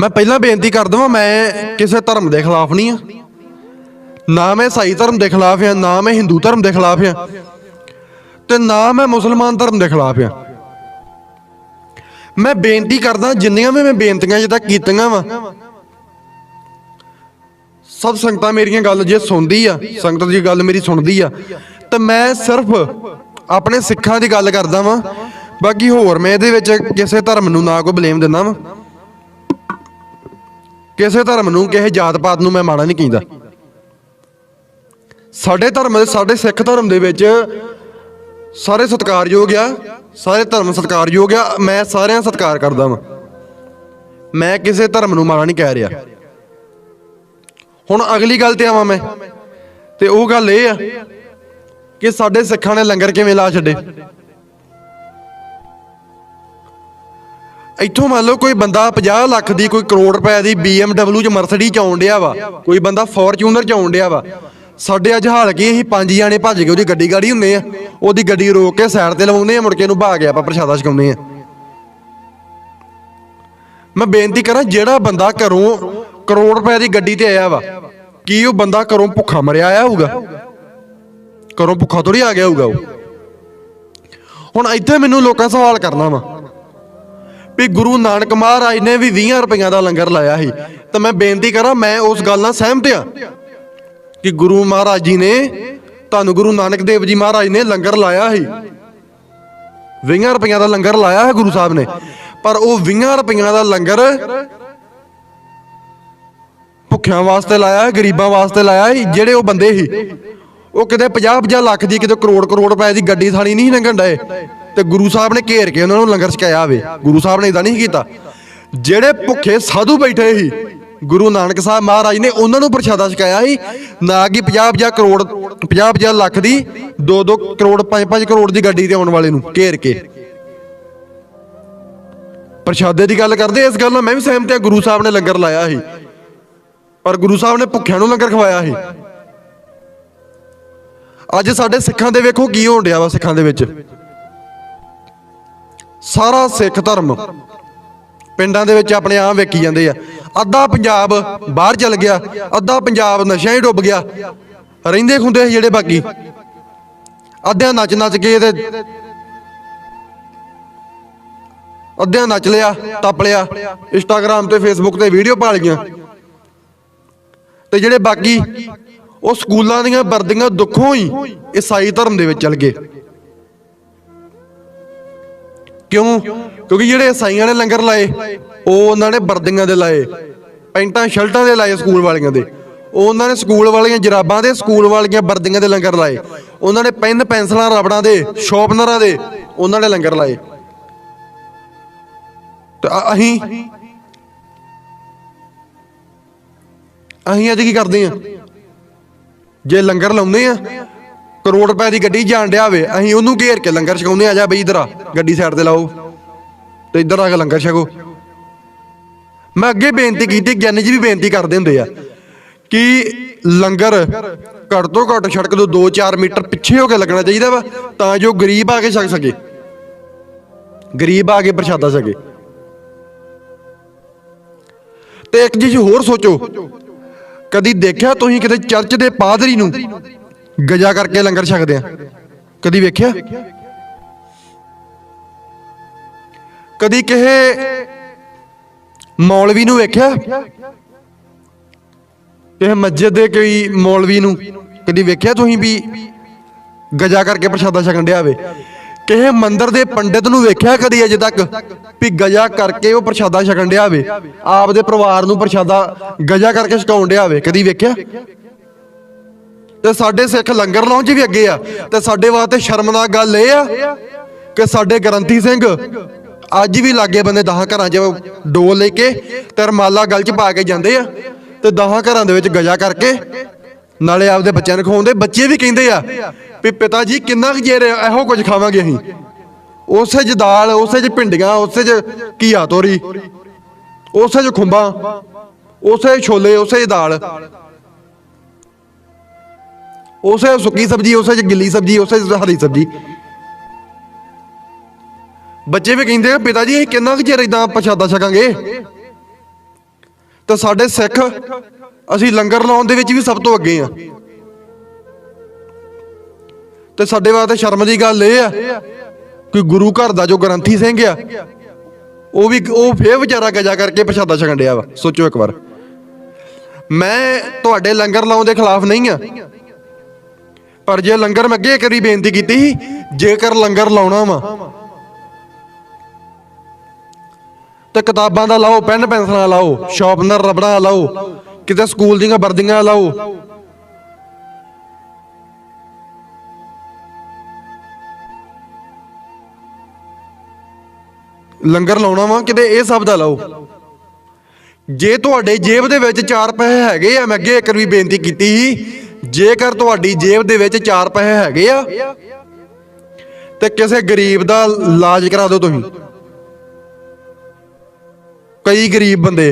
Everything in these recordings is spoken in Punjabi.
ਮੈਂ ਪਹਿਲਾਂ ਬੇਨਤੀ ਕਰ ਦਵਾਂ, ਮੈਂ ਕਿਸੇ ਧਰਮ ਦੇ ਖਿਲਾਫ ਨਹੀਂ ਆ। ਨਾ ਮੈਂ ਸਾਈ ਧਰਮ ਦੇ ਖਿਲਾਫ ਆ, ਨਾ ਮੈਂ ਹਿੰਦੂ ਧਰਮ ਦੇ ਖਿਲਾਫ ਆ, ਤੇ ਨਾ ਮੈਂ ਮੁਸਲਮਾਨ ਧਰਮ ਦੇ ਖਿਲਾਫ ਆ। ਮੈਂ ਬੇਨਤੀ ਕਰਦਾ, ਜਿੰਨੀਆਂ ਵੀ ਮੈਂ ਬੇਨਤੀਆਂ ਜਿੱਦਾਂ ਕੀਤੀਆਂ ਵਾ, ਸਭ ਸੰਗਤਾਂ ਮੇਰੀਆਂ ਗੱਲ ਜੇ ਸੁਣਦੀ ਆ, ਸੰਗਤ ਦੀ ਗੱਲ ਮੇਰੀ ਸੁਣਦੀ ਆ, ਤੇ ਮੈਂ ਸਿਰਫ ਆਪਣੇ ਸਿੱਖਾਂ ਦੀ ਗੱਲ ਕਰਦਾ ਵਾਂ, ਬਾਕੀ ਹੋਰ ਮੈਂ ਇਹਦੇ ਵਿੱਚ ਕਿਸੇ ਧਰਮ ਨੂੰ ਨਾ ਕੋਈ ਬਲੇਮ ਦਿੰਦਾ ਵਾਂ। ਕਿਸੇ ਧਰਮ ਨੂੰ ਕਿਸੇ ਜਾਤ ਪਾਤ ਨੂੰ ਮੈਂ ਮਾੜਾ ਨਹੀਂ ਕਹਿੰਦਾ। ਸਾਡੇ ਧਰਮ ਦੇ ਸਾਡੇ ਸਿੱਖ ਧਰਮ ਦੇ ਵਿੱਚ ਸਾਰੇ ਸਤਿਕਾਰਯੋਗ ਆ, ਸਾਰੇ ਧਰਮ ਸਤਿਕਾਰਯੋਗ ਆ, ਮੈਂ ਸਾਰਿਆਂ ਸਤਿਕਾਰ ਕਰਦਾ ਵਾਂ। ਮੈਂ ਕਿਸੇ ਧਰਮ ਨੂੰ ਮਾੜਾ ਨਹੀਂ ਕਹਿ ਰਿਹਾ। ਹੁਣ ਅਗਲੀ ਗੱਲ ਤੇ ਆਵਾਂ ਮੈਂ। ਤੇ ਉਹ ਗੱਲ ਇਹ ਆ ਕਿ ਸਾਡੇ ਸਿੱਖਾਂ ਨੇ ਲੰਗਰ ਕਿਵੇਂ ਲਾ ਛੱਡੇ? ਇੱਥੋਂ ਮੰਨ ਲਓ ਕੋਈ ਬੰਦਾ 50 ਲੱਖ ਦੀ ਕੋਈ ਕਰੋੜ ਰੁਪਏ ਦੀ BMW ਚ ਮਰਸਡੀ ਚ ਆਉਣ ਡਿਆ ਵਾ, ਕੋਈ ਬੰਦਾ ਫੋਰਚੂਨਰ ਚ ਆਉਣ ਡਿਆ ਵਾ। ਸਾਡੇ ਅੱਜ ਹਾਲ ਕੀ, ਅਸੀਂ ਪੰਜ ਜਾਣੇ ਭੱਜ ਕੇ ਉਹਦੀ ਗੱਡੀ ਗਾੜੀ ਹੁੰਨੇ ਆ, ਉਹਦੀ ਗੱਡੀ ਰੋਕ ਕੇ ਸਾਈਡ ਤੇ ਲਵਾਉਂਦੇ ਆ, ਮੁੜ ਕੇ ਇਹਨੂੰ ਭਾ ਕੇ ਆਪਾਂ ਪ੍ਰਸ਼ਾਦਾ ਛਕਾਉਂਦੇ ਆ। ਮੈਂ ਬੇਨਤੀ ਕਰਾਂ, ਜਿਹੜਾ ਬੰਦਾ ਘਰੋਂ ਕਰੋੜ ਰੁਪਏ ਦੀ ਗੱਡੀ ਤੇ ਆਇਆ ਵਾ, ਕੀ ਉਹ ਬੰਦਾ ਘਰੋਂ ਭੁੱਖਾ ਮਰਿਆ ਆਇਆ ਹੋਊਗਾ? ਘਰੋਂ ਭੁੱਖਾ ਥੋੜੀ ਆ ਗਿਆ ਹੋਊਗਾ ਉਹ? ਹੁਣ ਇੱਥੇ ਮੈਨੂੰ ਲੋਕਾਂ ਸਵਾਲ ਕਰਨਾ ਵਾ ਵੀ ਗੁਰੂ ਨਾਨਕ ਮਹਾਰਾਜ ਨੇ ਵੀ 20 ਰੁਪਈਆਂ ਦਾ ਲੰਗਰ ਲਾਇਆ ਸੀ। ਤਾਂ ਮੈਂ ਬੇਨਤੀ ਕਰਾਂ, ਮੈਂ ਉਸ ਗੱਲ ਨਾਲ ਸਹਿਮਤ ਆ ਕਿ ਗੁਰੂ ਮਹਾਰਾਜ ਜੀ ਨੇ ਤੁਹਾਨੂੰ ਗੁਰੂ ਨਾਨਕ ਦੇਵ ਜੀ ਮਹਾਰਾਜ ਨੇ ਲੰਗਰ ਲਾਇਆ ਸੀ। 20 ਰੁਪਈਆਂ ਦਾ ਲੰਗਰ ਲਾਇਆ ਹੈ ਗੁਰੂ ਸਾਹਿਬ ਨੇ। ਪਰ ਉਹ 20 ਰੁਪਈਆਂ ਦਾ ਲੰਗਰ ਭੁੱਖਿਆਂ ਵਾਸਤੇ ਲਾਇਆ ਹੈ, ਗਰੀਬਾਂ ਵਾਸਤੇ ਲਾਇਆ ਸੀ ਜਿਹੜੇ ਉਹ ਬੰਦੇ ਸੀ। ਉਹ ਕਿਤੇ 50 50 ਲੱਖ ਦੀ, ਕਿਤੇ ਕਰੋੜ ਕਰੋੜ ਰੁਪਏ ਦੀ ਗੱਡੀ ਥਾਣੀ ਨਹੀਂ ਲੰਘਣ ਡਏ। ਤੇ ਗੁਰੂ ਸਾਹਿਬ ਨੇ ਘੇਰ ਕੇ ਉਹਨਾਂ ਨੂੰ ਲੰਗਰ ਛਕਾਇਆ ਹੋਵੇ ਗੁਰੂ ਸਾਹਿਬ ਨੇ ਇਦਾਂ ਨਹੀਂ ਕੀਤਾ। ਜਿਹੜੇ ਭੁੱਖੇ ਸਾਧੂ ਬੈਠੇ ਸੀ, ਗੁਰੂ ਨਾਨਕ ਸਾਹਿਬ ਮਹਾਰਾਜ ਨੇ ਉਹਨਾਂ ਨੂੰ ਪ੍ਰਸ਼ਾਦਾ ਛਕਾਇਆ ਸੀ। ਨਾ ਕਿ 50 50 ਕਰੋੜ 50 50 ਲੱਖ ਦੀ 2 2 ਕਰੋੜ 5 5 ਕਰੋੜ ਦੀ ਗੱਡੀ ਤੇ ਆਉਣ ਵਾਲੇ ਨੂੰ ਘੇਰ ਕੇ। ਪ੍ਰਸ਼ਾਦੇ ਦੀ ਗੱਲ ਕਰਦੇ, ਇਸ ਗੱਲ ਨਾਲ ਮੈਂ ਵੀ ਸਹਿਮਤ ਹਾਂ, ਗੁਰੂ ਸਾਹਿਬ ਨੇ ਲੰਗਰ ਲਾਇਆ ਸੀ। ਪਰ ਗੁਰੂ ਸਾਹਿਬ ਨੇ ਭੁੱਖਿਆਂ ਨੂੰ ਲੰਗਰ ਖਵਾਇਆ ਸੀ। ਅੱਜ ਸਾਡੇ ਸਿੱਖਾਂ ਦੇ ਵੇਖੋ ਕੀ ਹੋਣ ਡਿਆ ਵਾ ਸਿੱਖਾਂ ਦੇ ਵਿੱਚ। ਸਾਰਾ ਸਿੱਖ ਧਰਮ ਪਿੰਡਾਂ ਦੇ ਵਿੱਚ ਆਪਣੇ ਆਪ ਵੇਖੀ ਜਾਂਦੇ ਆ। ਅੱਧਾ ਪੰਜਾਬ ਬਾਹਰ ਚਲ ਗਿਆ, ਅੱਧਾ ਪੰਜਾਬ ਨਸ਼ਿਆਂ ਹੀ ਡੁੱਬ ਗਿਆ। ਰਹਿੰਦੇ ਖੁੰਦੇ ਸੀ ਜਿਹੜੇ ਬਾਕੀ। ਅੱਧਿਆਂ ਨੱਚ ਨੱਚ ਕੇ ਤੇ ਅੱਧਿਆਂ ਨੱਚ ਲਿਆ, ਟੱਪ ਲਿਆ ਇੰਸਟਾਗ੍ਰam ਤੇ ਫੇਸਬੁੱਕ ਤੇ ਵੀਡੀਓ ਪਾ ਲਈਆਂ। ਤੇ ਜਿਹੜੇ ਬਾਕੀ ਉਹ ਸਕੂਲਾਂ ਦੀਆਂ ਵਰਦੀਆਂ ਦੁੱਖੋਂ ਹੀ ਈਸਾਈ ਧਰਮ ਦੇ ਵਿੱਚ ਚਲ ਗਏ। ਕਿਉਂ? ਕਿਉਂਕਿ ਜਿਹੜੇ ਈਸਾਈਆਂ ਨੇ ਲੰਗਰ ਲਾਏ, ਉਹ ਉਹਨਾਂ ਨੇ ਵਰਦੀਆਂ ਦੇ ਲਾਏ, ਪੈਂਟਾਂ, ਸ਼ਰਟਾਂ ਦੇ ਲਾਏ ਸਕੂਲ ਵਾਲੀਆਂ ਦੇ। ਉਹ ਉਹਨਾਂ ਨੇ ਸਕੂਲ ਵਾਲੀਆਂ ਜਰਾਬਾਂ ਦੇ, ਸਕੂਲ ਵਾਲੀਆਂ ਵਰਦੀਆਂ ਦੇ ਲੰਗਰ ਲਾਏ। ਉਹਨਾਂ ਨੇ ਪੈਨ, ਪੈਨਸਲਾਂ, ਰਬੜਾਂ ਦੇ ਸ਼ਾਰਪਨਰਾਂ ਦੇ, ਉਹਨਾਂ ਨੇ ਲੰਗਰ ਲਾਏ। ਤੇ ਅਸੀਂ ਅਸੀਂ ਅੱਜ ਕੀ ਕਰਦੇ ਆ? ਜੇ ਲੰਗਰ ਲਾਉਂਦੇ ਆ ਕਰੋੜ ਰੁਪਏ ਦੀ ਗੱਡੀ ਜਾਣ ਡਿਆ ਹੋਵੇ ਅਸੀਂ ਉਹਨੂੰ ਘੇਰ ਕੇ ਲੰਗਰ ਛਕਾਉਂਦੇ ਆ ਜਾ ਬਈ ਇਧਰ ਆ, ਗੱਡੀ ਸਾਈਡ ਤੇ ਲਾਓ, ਤੇ ਇੱਧਰ ਆ ਕੇ ਲੰਗਰ ਛਕੋ। ਮੈਂ ਅੱਗੇ ਬੇਨਤੀ ਕੀਤੀ, ਗਿਆਨੀ ਜੀ ਵੀ ਬੇਨਤੀ ਕਰਦੇ ਹੁੰਦੇ ਆ, ਕਿ ਲੰਗਰ ਘੱਟ ਤੋਂ ਘੱਟ ਸੜਕ ਤੋਂ 2-4 ਮੀਟਰ ਪਿੱਛੇ ਹੋ ਕੇ ਲੱਗਣਾ ਚਾਹੀਦਾ ਵਾ, ਤਾਂ ਜੋ ਗਰੀਬ ਆ ਕੇ ਛਕ ਸਕੇ। ਗਰੀਬ ਆ ਕੇ ਪ੍ਰਸ਼ਾਦਾ ਸਕੇ ਤੇ ਇੱਕ ਚੀਜ਼ ਹੋਰ ਸੋਚੋ, ਕਦੀ ਦੇਖਿਆ ਤੁਸੀਂ ਕਿਤੇ ਚਰਚ ਦੇ ਪਾਦਰੀ ਨੂੰ ਗਜਾ ਕਰਕੇ ਲੰਗਰ ਛਕਦੇ ਆ। ਕਦੀ ਵੇਖਿਆ? ਕਦੀ ਕਿਸੇ ਮੌਲਵੀ ਨੂੰ ਵੇਖਿਆ? ਕਿਸੇ ਮਸਜਿਦ ਦੇ ਕੋਈ ਮੌਲਵੀ ਨੂੰ ਕਦੀ ਵੇਖਿਆ ਤੁਸੀਂ ਵੀ ਗਜਾ ਕਰਕੇ ਪ੍ਰਸ਼ਾਦਾ ਛਕਣ ਡਿਆ ਹੋਵੇ ਕਿਸੇ ਮੰਦਿਰ ਦੇ ਪੰਡਿਤ ਨੂੰ ਵੇਖਿਆ ਕਦੀ ਅਜੇ ਤੱਕ ਵੀ ਗਜਾ ਕਰਕੇ ਉਹ ਪ੍ਰਸ਼ਾਦਾ ਛਕਣ ਡਿਆ ਹੋਵੇ ਆਪ ਦੇ ਪਰਿਵਾਰ ਨੂੰ ਪ੍ਰਸ਼ਾਦਾ ਗਜਾ ਕਰਕੇ ਛਕਾਉਣ ਡਿਆ ਵੇ? ਕਦੀ ਵੇਖਿਆ? ਤੇ ਸਾਡੇ ਸਿੱਖ ਲੰਗਰ ਲਾਉਣ 'ਚ ਵੀ ਅੱਗੇ ਆ। ਤੇ ਸਾਡੇ ਵਾਸਤੇ ਸ਼ਰਮਨਾਕ ਗੱਲ ਇਹ ਆ ਕਿ ਸਾਡੇ ਗਰੰਤੀ ਸਿੰਘ ਅੱਜ ਵੀ ਲਾਗੇ ਬੰਦੇ 10 ਘਰਾਂ 'ਚ ਡੋਲ ਲੈ ਕੇ ਤੇ ਰਮਾਲਾ ਗਲ 'ਚ ਪਾ ਕੇ ਜਾਂਦੇ ਆ ਤੇ 10 ਘਰਾਂ ਦੇ ਵਿੱਚ ਗਜਾ ਕਰਕੇ ਨਾਲੇ ਆਪਦੇ ਬੱਚਿਆਂ ਨੂੰ ਖਵਾਉਂਦੇ। ਬੱਚੇ ਵੀ ਕਹਿੰਦੇ ਆ ਵੀ ਪਿਤਾ ਜੀ, ਕਿੰਨਾ ਕੁ ਚਿਰ ਇਹੋ ਕੁਝ ਖਾਵਾਂਗੇ ਅਸੀਂ? ਉਸੇ 'ਚ ਦਾਲ, ਉਸੇ 'ਚ ਭਿੰਡੀਆਂ, ਉਸੇ 'ਚ ਘੀਆ ਤੋਰੀ, ਉਸੇ 'ਚ ਖੁੰਬਾਂ, ਉਸੇ ਛੋਲੇ, ਉਸੇ ਦਾਲ। ਉਸੇ ਸੁੱਕੀ ਸਬਜ਼ੀ, ਉਸੇ 'ਚ ਗਿੱਲੀ ਸਬਜ਼ੀ, ਉਸੇ 'ਚ ਹਰੀ ਸਬਜ਼ੀ। ਬੱਚੇ ਵੀ ਕਹਿੰਦੇ ਆ, ਪਿਤਾ ਜੀ, ਅਸੀਂ ਕਿੰਨਾ ਕੁ ਚਿਰ ਇਦਾਂ ਪਛਾਦਾ ਛਕਾਂਗੇ? ਤਾਂ ਸਾਡੇ ਸਿੱਖ, ਅਸੀਂ ਲੰਗਰ ਲਾਉਣ ਦੇ ਵਿੱਚ ਵੀ ਸਭ ਤੋਂ ਅੱਗੇ ਆ। ਤੇ ਸਾਡੇ ਵਾਸਤੇ ਸ਼ਰਮ ਦੀ ਗੱਲ ਇਹ ਆ ਕਿ ਗੁਰੂ ਘਰ ਦਾ ਜੋ ਗ੍ਰੰਥੀ ਸਿੰਘ ਆ, ਉਹ ਵੀ, ਉਹ ਫੇਰ ਵਿਚਾਰਾ ਗਜਾ ਕਰਕੇ ਪਛਾਦਾ ਛਕਣ ਡਿਆ ਵਾ। ਸੋਚੋ ਇੱਕ ਵਾਰ। ਮੈਂ ਤੁਹਾਡੇ ਲੰਗਰ ਲਾਉਣ ਦੇ ਖਿਲਾਫ ਨਹੀਂ ਆ। ਪਰ ਜੇ ਲੰਗਰ ਮੈਂ ਅੱਗੇ ਕਰੀ ਬੇਨਤੀ ਕੀਤੀ ਸੀ, ਜੇਕਰ ਲੰਗਰ ਲਾਉਣਾ ਵਾ, ਤੇ ਕਿਤਾਬਾਂ ਦਾ ਲਾਓ, ਪੈਨ ਪੈਨਸਲਾਂ ਲਾਓ, ਸ਼ਾਰਪਨਰ, ਰਬੜਾਂ ਲਾਓ, ਕਿਤੇ ਸਕੂਲ ਦੀਆਂ ਵਰਦੀਆਂ ਲਾਓ। ਲੰਗਰ ਲਾਉਣਾ ਵਾ, ਕਿਤੇ ਇਹ ਸਭ ਦਾ ਲਾਓ। ਜੇ ਤੁਹਾਡੇ ਜੇਬ ਦੇ ਵਿੱਚ 4 ਪੈਸੇ ਹੈਗੇ ਆ, ਮੈਂ ਅੱਗੇ ਇੱਕ ਵੀ ਬੇਨਤੀ ਕੀਤੀ ਸੀ ਜੇਕਰ ਤੁਹਾਡੀ ਜੇਬ ਦੇ ਵਿੱਚ 4 ਪੈਸੇ ਹੈਗੇ ਆ, ਤੇ ਕਿਸੇ ਗਰੀਬ ਦਾ ਇਲਾਜ ਕਰਾ ਦਿਓ ਤੁਸੀਂ। ਕਈ ਗਰੀਬ ਬੰਦੇ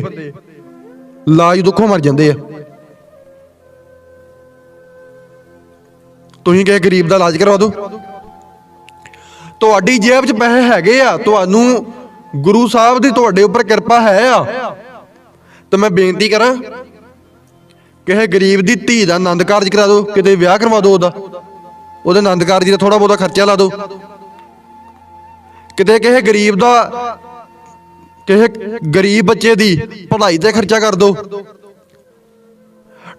ਇਲਾਜ ਦੁੱਖੋਂ ਮਰ ਜਾਂਦੇ ਆ। ਤੁਸੀਂ ਕਿਸੇ ਗਰੀਬ ਦਾ ਇਲਾਜ ਕਰਵਾ ਦਿਓ। ਤੁਹਾਡੀ ਜੇਬ 'ਚ ਪੈਸੇ ਹੈਗੇ ਆ, ਤੁਹਾਨੂੰ ਗੁਰੂ ਸਾਹਿਬ ਦੀ ਤੁਹਾਡੇ ਉੱਪਰ ਕਿਰਪਾ ਹੈ ਆ। ਤੇ ਮੈਂ ਬੇਨਤੀ ਕਰਾਂ ਕਿਸੇ ਗਰੀਬ ਦੀ ਧੀ ਦਾ ਆਨੰਦ ਕਾਰਜ ਕਰਾ ਦਿਓ, ਕਿਤੇ ਵਿਆਹ ਕਰਵਾ ਦਿਓ ਉਹਦਾ। ਉਹਦੇ ਆਨੰਦ ਕਾਰਜ ਦਾ ਥੋੜਾ ਬਹੁਤਾ ਖਰਚਾ ਲਾ ਦਿਓ। ਕਿਤੇ ਕਿਸੇ ਗਰੀਬ ਦਾ, ਕਿਸੇ ਗਰੀਬ ਬੱਚੇ ਦੀ ਪੜ੍ਹਾਈ ਤੇ ਖਰਚਾ ਕਰ ਦਿਓ।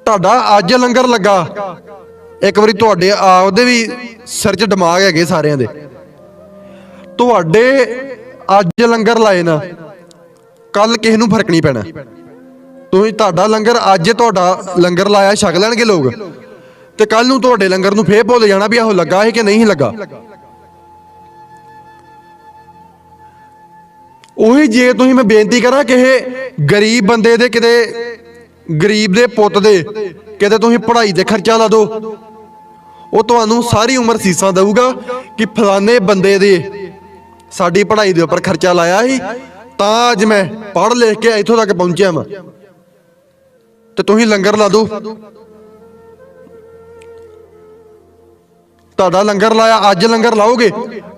ਤੁਹਾਡਾ ਅੱਜ ਲੰਗਰ ਲੱਗਾ। ਇੱਕ ਵਾਰੀ ਤੁਹਾਡੇ ਆਪਦੇ ਵੀ ਸਿਰ 'ਚ ਦਿਮਾਗ ਹੈਗੇ ਸਾਰਿਆਂ ਦੇ। ਤੁਹਾਡੇ ਅੱਜ ਲੰਗਰ ਲਾਏ ਨਾ ਕੱਲ ਕਿਸੇ ਨੂੰ ਫ਼ਰਕ ਨਹੀਂ ਪੈਣਾ। ਤੁਸੀਂ ਤੁਹਾਡਾ ਲੰਗਰ ਅੱਜ ਤੁਹਾਡਾ ਲੰਗਰ ਲਾਇਆ, ਛਕ ਲੈਣਗੇ ਲੋਕ? ਤੇ ਕੱਲ ਨੂੰ ਤੁਹਾਡੇ ਲੰਗਰ ਨੂੰ ਫੇਰ ਭੁੱਲ ਜਾਣਾ ਵੀ ਆਹੋ ਲੱਗਾ ਹੈ ਕਿ ਨਹੀਂ ਲੱਗਾ? ਉਹੀ ਜੇ ਤੁਸੀਂ ਮੈਂ ਬੇਨਤੀ ਕਰਾਂ ਕਿ ਇਹ ਗਰੀਬ ਬੰਦੇ ਦੇ ਕਿਤੇ, ਗਰੀਬ ਦੇ ਪੁੱਤ ਦੇ ਕਿਤੇ ਤੁਸੀਂ ਪੜ੍ਹਾਈ ਤੇ ਖਰਚਾ ਲਾ ਦਿਓ। ਉਹ ਤੁਹਾਨੂੰ ਸਾਰੀ ਉਮਰ ਸੀਸਾਂ ਦੇਊਗਾ ਕਿ ਫਲਾਣੇ ਬੰਦੇ ਦੇ ਸਾਡੀ ਪੜ੍ਹਾਈ ਦੇ ਉੱਪਰ ਖਰਚਾ ਲਾਇਆ ਸੀ। ਤਾਂ ਅੱਜ ਮੈਂ ਪੜ੍ਹ ਲਿਖ ਕੇ ਇੱਥੋਂ ਤੱਕ ਪਹੁੰਚਿਆ ਮੈਂ ਤੇ ਤੁਸੀਂ ਲੰਗਰ ਲਾ ਦਿਓ ਤੁਹਾਡਾ ਲੰਗਰ ਲਾਇਆ, ਅੱਜ ਲੰਗਰ ਲਾਓਗੇ।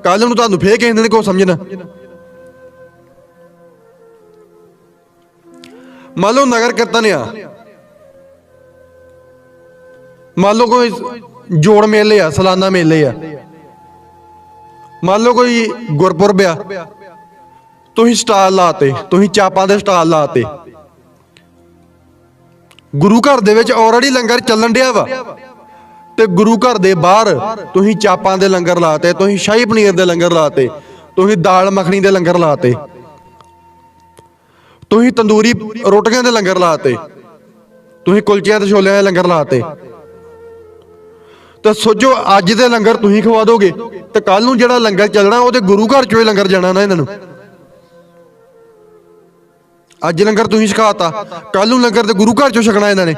ਕੱਲ ਨੂੰ ਤੁਹਾਨੂੰ ਫੇਰ ਕਿਸੇ ਨੇ ਕੋ ਸਮਝਣਾ। ਮੰਨ ਲਓ ਨਗਰ ਕੀਰਤਨ ਆ। ਮੰਨ ਲਓ ਕੋਈ ਜੋੜ ਮੇਲੇ ਆ, ਸਾਲਾਨਾ ਮੇਲੇ ਆ। ਮੰਨ ਲਓ ਕੋਈ ਗੁਰਪੁਰਬ ਆ। ਤੁਸੀਂ ਸਟਾਲ ਲਾਤੇ, ਤੁਸੀਂ ਚਾਪਾਂ ਦੇ ਸਟਾਲ ਲਾਤੇ। ਗੁਰੂ ਘਰ ਦੇ ਵਿੱਚ ਆਲਰੇਡੀ ਲੰਗਰ ਚੱਲਣ ਡਿਆ ਵਾ। ਤੇ ਗੁਰੂ ਘਰ ਦੇ ਬਾਹਰ ਤੁਸੀਂ ਚਾਪਾਂ ਦੇ ਲੰਗਰ ਲਾਤੇ, ਤੁਸੀਂ ਸ਼ਾਹੀ ਪਨੀਰ ਦੇ ਲੰਗਰ ਲਾਤੇ, ਤੁਸੀਂ ਦਾਲ ਮੱਖਣੀ ਦੇ ਲੰਗਰ ਲਾਤੇ, ਤੁਸੀਂ ਤੰਦੂਰੀ ਰੋਟੀਆਂ ਦੇ ਲੰਗਰ ਲਾਤੇ, ਤੁਸੀਂ ਕੁਲਚਿਆਂ ਤੇ ਛੋਲਿਆਂ ਦੇ ਲੰਗਰ ਲਾਤੇ। ਤੇ ਸੋਚੋ ਅੱਜ ਦੇ ਲੰਗਰ ਤੁਸੀਂ ਖਵਾ ਦੋਗੇ ਤੇ ਕੱਲ ਨੂੰ ਜਿਹੜਾ ਲੰਗਰ ਚੱਲਣਾ ਉਹਦੇ ਗੁਰੂ ਘਰ ਚੋਂ ਹੀ ਲੰਗਰ ਜਾਣਾ ਨਾ ਇਹਨਾਂ ਨੂੰ। ਅੱਜ ਲੰਗਰ ਤੁਸੀਂ ਛਕਾਤਾ। ਕੱਲ ਨੂੰ ਲੰਗਰ ਤੇ ਗੁਰੂ ਘਰ ਚੋਂ ਛਕਣਾ ਇਹਨਾਂ ਨੇ।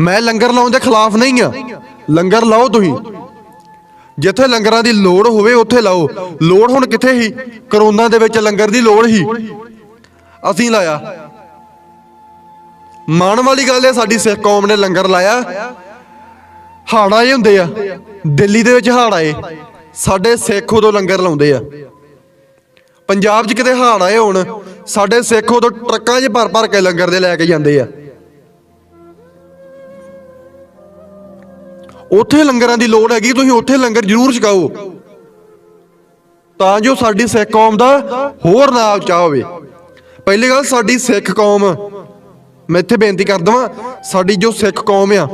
ਮੈਂ ਲੰਗਰ ਲਾਉਣ ਦੇ ਖਿਲਾਫ ਨਹੀਂ ਆ। ਲੰਗਰ ਲਾਓ ਤੁਸੀਂ। ਜਿੱਥੇ ਲੰਗਰਾਂ ਦੀ ਲੋੜ ਹੋਵੇ, ਉੱਥੇ ਲਾਓ। ਲੋੜ ਹੁਣ ਕਿੱਥੇ ਸੀ? ਕਰੋਨਾ ਦੇ ਵਿੱਚ ਲੰਗਰ ਦੀ ਲੋੜ ਸੀ। ਅਸੀਂ ਲਾਇਆ। ਮਾਣ ਵਾਲੀ ਗੱਲ ਹੈ ਸਾਡੀ ਸਿੱਖ ਕੌਮ ਨੇ ਲੰਗਰ ਲਾਇਆ। ਹਾੜ ਆਏ ਹੁੰਦੇ ਆ। ਦਿੱਲੀ ਦੇ ਵਿੱਚ ਹਾੜ ਆਏ। ਸਾਡੇ ਸਿੱਖ ਉਦੋਂ ਲੰਗਰ ਲਾਉਂਦੇ ਆ। ਪੰਜਾਬ 'ਚ ਕਿਤੇ ਹਾੜ ਆਏ ਹੋਣ, ਸਾਡੇ ਸਿੱਖ ਉਦੋਂ ਟਰੱਕਾਂ 'ਚ ਭਰ ਭਰ ਕੇ ਲੰਗਰ ਦੇ ਲੈ ਕੇ ਜਾਂਦੇ ਆ। ਉੱਥੇ ਲੰਗਰਾਂ ਦੀ ਲੋੜ ਹੈਗੀ, ਤੁਸੀਂ ਉੱਥੇ ਲੰਗਰ ਜ਼ਰੂਰ ਛਕਾਓ। ਤਾਂ ਜੋ ਸਾਡੀ ਸਿੱਖ ਕੌਮ ਦਾ ਹੋਰ ਨਾ ਉੱਚਾ ਹੋਵੇ। ਪਹਿਲੀ ਗੱਲ, ਸਾਡੀ ਸਿੱਖ ਕੌਮ, ਮੈਂ ਇੱਥੇ ਬੇਨਤੀ ਕਰ ਦਵਾਂ, ਸਾਡੀ ਜੋ ਸਿੱਖ ਕੌਮ ਆ,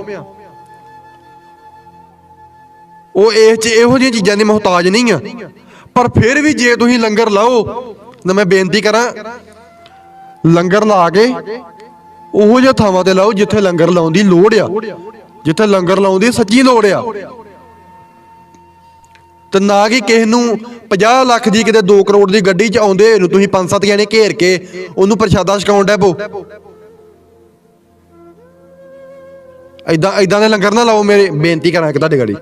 ਉਹ ਇਹ ਚ ਇਹੋ ਜਿਹੀਆਂ ਚੀਜ਼ਾਂ ਦੀ ਮੁਹਤਾਜ ਨਹੀਂ ਆ। ਪਰ ਫਿਰ ਵੀ ਜੇ ਤੁਸੀਂ ਲੰਗਰ ਲਾਓ, ਤਾਂ ਮੈਂ ਬੇਨਤੀ ਕਰਾਂ, ਲੰਗਰ ਲਾ ਕੇ ਉਹੋ ਜਿਹੇ ਥਾਵਾਂ ਤੇ ਲਾਓ ਜਿੱਥੇ ਲੰਗਰ ਲਾਉਣ ਦੀ ਲੋੜ ਆ। ਜਿੱਥੇ ਲੰਗਰ ਲਾਉਣ ਦੀ ਸੱਚੀ ਲੋੜ ਆ। ਤੇ ਨਾ ਕਿ ਕਿਸੇ ਨੂੰ 50 ਲੱਖ ਦੀ ਕਿਤੇ 2 ਕਰੋੜ ਦੀ ਗੱਡੀ 'ਚ ਆਉਂਦੇ ਹੋਏ ਨੂੰ ਤੁਸੀਂ ਪੰਜ ਸੱਤ ਜਣੇ ਘੇਰ ਕੇ ਉਹਨੂੰ ਪ੍ਰਸ਼ਾਦਾ ਛਕਾਉਣ ਡੈਪੋ ਐਦਾਂ ਐਦਾਂ ਦੇ ਲੰਗਰ ਨਾ ਲਾਓ ਮੇਰੇ, ਬੇਨਤੀ ਕਰਾਂ ਇੱਕ ਤੁਹਾਡੇ ਗਾੜੀ।